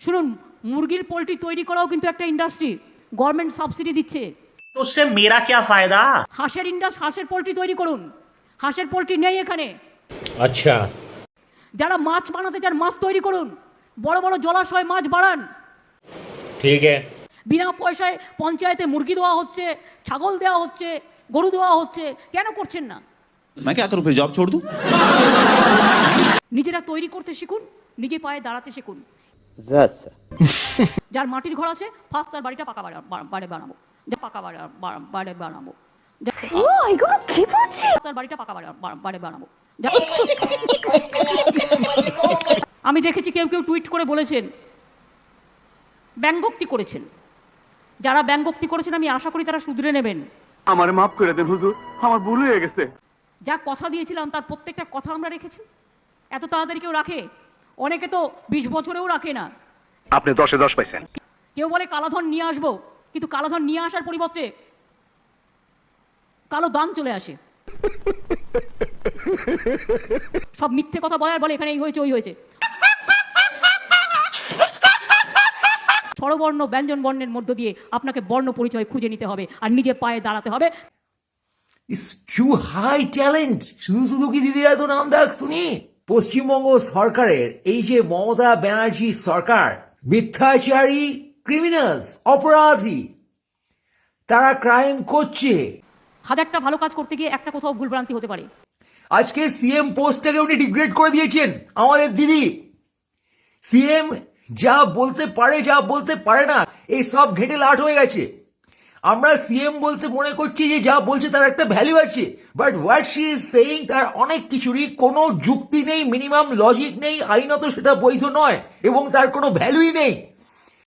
শুনুন মুরগির পোলট্রি তৈরি করাও কিন্তু একটা ইন্ডাস্ট্রি গভর্নমেন্ট সাবসিডি দিচ্ছে तो उससे मेरा क्या फायदा হাঁসের ইন্ডাস হাঁসের পোলট্রি তৈরি করুন হাঁসের পোলট্রি নেই এখানে अच्छा যারা মাছ বানাতে চান মাছ তৈরি করুন বড় বড় জলাশয় মাছ বাড়ান ठीक है বিনা পয়সায় পঞ্চায়েতে মুরগি দেওয়া হচ্ছে ছাগল দেওয়া হচ্ছে গরু দেওয়া হচ্ছে কেন করছেন না मैं क्या करूं फिर जॉब छोड़ दूं নিজেরা তৈরি করতে শিখুন নিজে পায়ে দাঁড়াতে শিখুন যার মাটির ঘর আছে ফার্স্ট তার বাড়িটা পাকা বাড়া- বানাবো। যা পাকা বাড়া- বাড়ি বানাবো। ও এগুলো কি বলছি? তার বাড়িটা পাকা বাড়ি বানাবো। আমি দেখেছি কেউ কেউ টুইট করে বলেছেন ব্যঙ্গোক্তি করেছেন। যারা ব্যঙ্গোক্তি করেছেন আমি আশা করি তারা শুধরে নেবেন। আমার মাফ করে দেন হুজুর আমার ভুল হয়ে গেছে। যা কথা দিয়েছিলাম তার প্রত্যেকটা কথা আমরা রেখেছি। এত তাড়াতাড়ি কেউ রাখে? অনেকে তো বিশ বছরেও রাখে না। আপনি দশে দশ পাইছেন। কেউ বলে কালাধন নিয়ে আসব। কিন্তু কালাধন নিয়ে আসার পরিবর্তে কালো দান চলে আসে। সব মিথ্যে কথা বলার বলে এখানে এই হয়েছে ওই হয়েছে। স্বরবর্ণ ব্যঞ্জন বর্ণের মধ্য দিয়ে আপনাকে বর্ণ পরিচয় খুঁজে নিতে হবে আর নিজে পায়ে দাঁড়াতে হবে। ইস টু হাই ট্যালেন্ট শুধু শুধু কি দিদিরা তো নাম ডাক শুনি। পশ্চিমবঙ্গ সরকারের এই যে মমতা ব্যানার্জি সরকার মিথ্যাচারী ক্রিমিনালস অপরাধী তারা ক্রাইম করছে। হাজারটা ভালো কাজ করতে গিয়ে একটা কোথাও ভুলভ্রান্তি হতে পারে। আজকে সিএম পোস্টটাকে উনি ডিগ্রেড করে দিয়েছেন আমাদের দিদি। সিএম যা বলতে পারে যা বলতে পারে না এই সব ঘেটে লাট হয়ে গেছে। আমরা সিএম বলতে মনে করছি যে যা বলছে তার একটা ভ্যালু আছে। But what she is saying তার অনেক কিছুরই কোনো যুক্তি নেই মিনিমাম লজিক নেই, আইনত সেটা বৈধ নয়, এবং তার কোনো ভ্যালুই নেই।